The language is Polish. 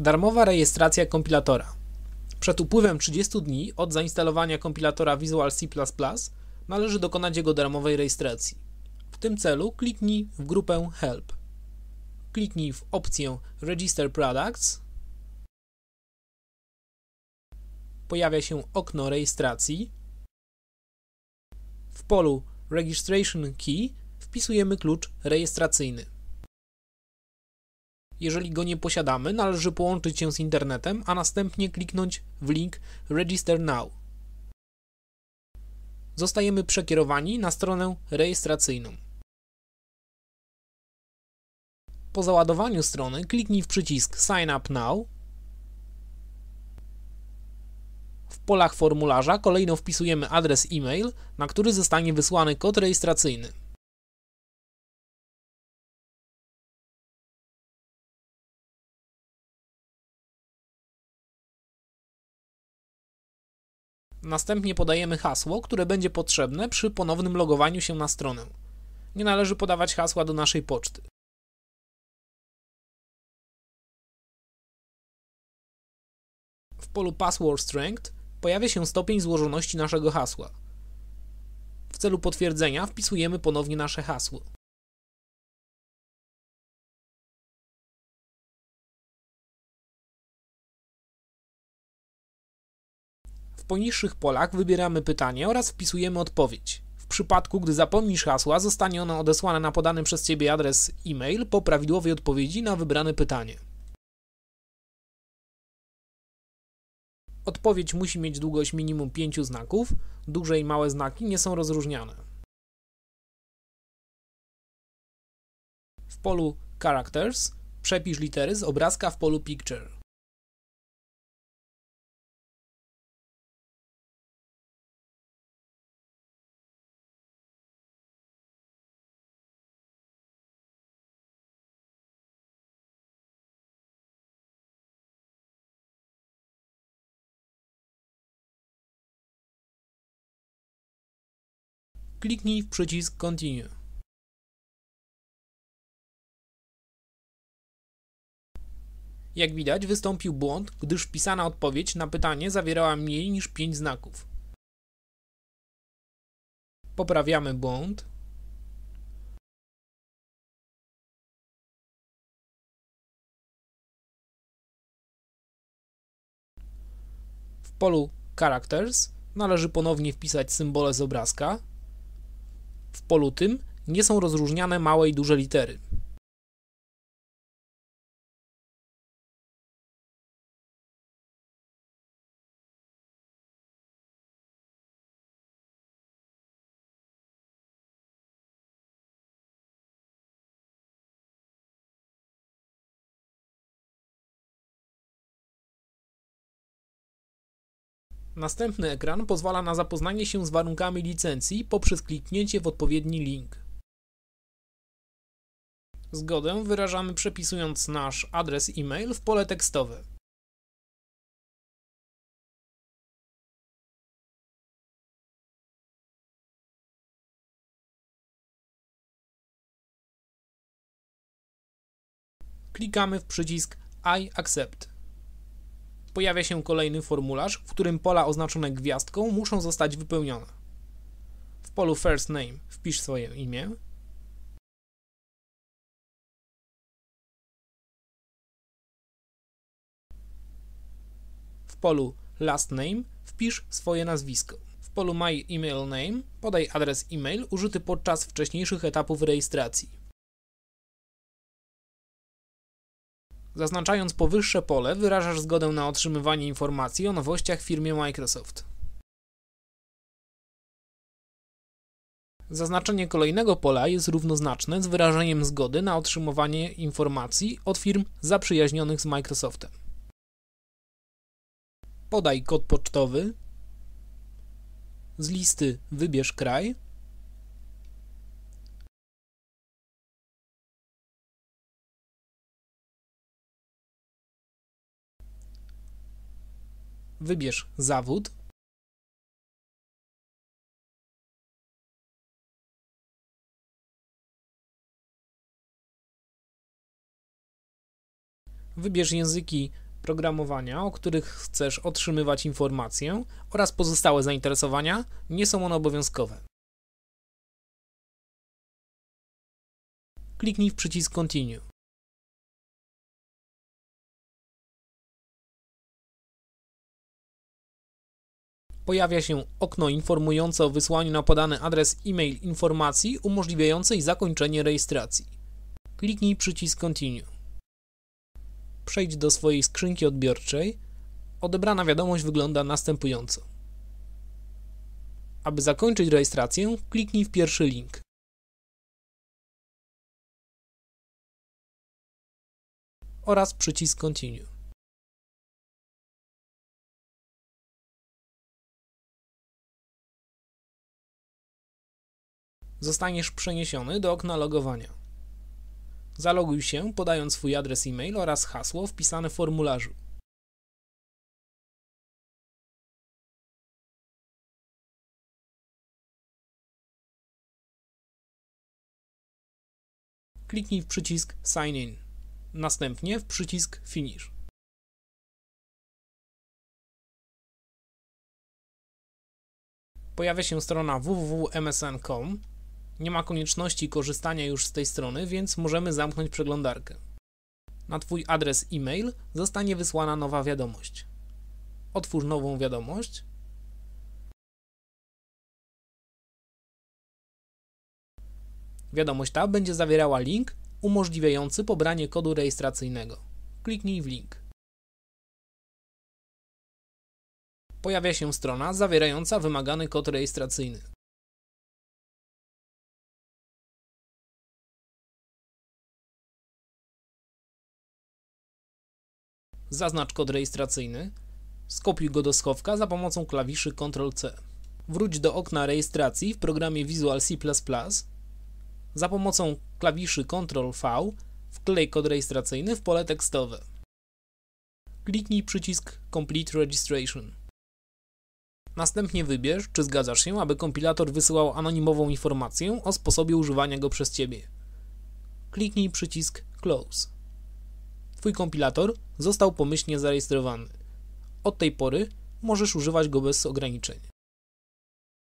Darmowa rejestracja kompilatora. Przed upływem 30 dni od zainstalowania kompilatora Visual C++ należy dokonać jego darmowej rejestracji. W tym celu kliknij w grupę Help. Kliknij w opcję Register Products. Pojawia się okno rejestracji. W polu Registration Key wpisujemy klucz rejestracyjny. Jeżeli go nie posiadamy, należy połączyć się z internetem, a następnie kliknąć w link Register Now. Zostajemy przekierowani na stronę rejestracyjną. Po załadowaniu strony kliknij w przycisk Sign Up Now. W polach formularza kolejno wpisujemy adres e-mail, na który zostanie wysłany kod rejestracyjny. Następnie podajemy hasło, które będzie potrzebne przy ponownym logowaniu się na stronę. Nie należy podawać hasła do naszej poczty. W polu Password Strength pojawia się stopień złożoności naszego hasła. W celu potwierdzenia wpisujemy ponownie nasze hasło. Poniższych polach wybieramy pytanie oraz wpisujemy odpowiedź. W przypadku, gdy zapomnisz hasła, zostanie ono odesłane na podany przez Ciebie adres e-mail po prawidłowej odpowiedzi na wybrane pytanie. Odpowiedź musi mieć długość minimum 5 znaków, duże i małe znaki nie są rozróżniane. W polu Characters przepisz litery z obrazka w polu Picture. Kliknij w przycisk Continue. Jak widać, wystąpił błąd, gdyż wpisana odpowiedź na pytanie zawierała mniej niż 5 znaków. Poprawiamy błąd. W polu Characters należy ponownie wpisać symbole z obrazka. W polu tym nie są rozróżniane małe i duże litery. Następny ekran pozwala na zapoznanie się z warunkami licencji poprzez kliknięcie w odpowiedni link. Zgodę wyrażamy przepisując nasz adres e-mail w pole tekstowe. Klikamy w przycisk I accept pojawia się kolejny formularz, w którym pola oznaczone gwiazdką muszą zostać wypełnione. W polu First Name wpisz swoje imię. W polu Last Name wpisz swoje nazwisko. W polu My Email Name podaj adres e-mail użyty podczas wcześniejszych etapów rejestracji. Zaznaczając powyższe pole, wyrażasz zgodę na otrzymywanie informacji o nowościach w firmie Microsoft. Zaznaczenie kolejnego pola jest równoznaczne z wyrażeniem zgody na otrzymywanie informacji od firm zaprzyjaźnionych z Microsoftem. Podaj kod pocztowy. Z listy wybierz kraj. Wybierz zawód. Wybierz języki programowania, o których chcesz otrzymywać informacje oraz pozostałe zainteresowania, nie są one obowiązkowe. Kliknij w przycisk Continue. Pojawia się okno informujące o wysłaniu na podany adres e-mail informacji umożliwiającej zakończenie rejestracji. Kliknij przycisk Continue. Przejdź do swojej skrzynki odbiorczej. Odebrana wiadomość wygląda następująco. Aby zakończyć rejestrację, kliknij w pierwszy link. oraz przycisk Continue. Zostaniesz przeniesiony do okna logowania. Zaloguj się podając swój adres e-mail oraz hasło wpisane w formularzu. Kliknij w przycisk Sign In następnie w przycisk Finish. Pojawia się strona www.msn.com. Nie ma konieczności korzystania już z tej strony, więc możemy zamknąć przeglądarkę. Na Twój adres e-mail zostanie wysłana nowa wiadomość. Otwórz nową wiadomość. Wiadomość ta będzie zawierała link umożliwiający pobranie kodu rejestracyjnego. Kliknij w link. Pojawia się strona zawierająca wymagany kod rejestracyjny. Zaznacz kod rejestracyjny, skopiuj go do schowka za pomocą klawiszy Ctrl-C. Wróć do okna rejestracji w programie Visual C++ za pomocą klawiszy Ctrl-V wklej kod rejestracyjny w pole tekstowe. Kliknij przycisk Complete Registration. Następnie wybierz, czy zgadzasz się, aby kompilator wysyłał anonimową informację o sposobie używania go przez Ciebie. Kliknij przycisk Close. Twój kompilator został pomyślnie zarejestrowany. Od tej pory możesz używać go bez ograniczeń.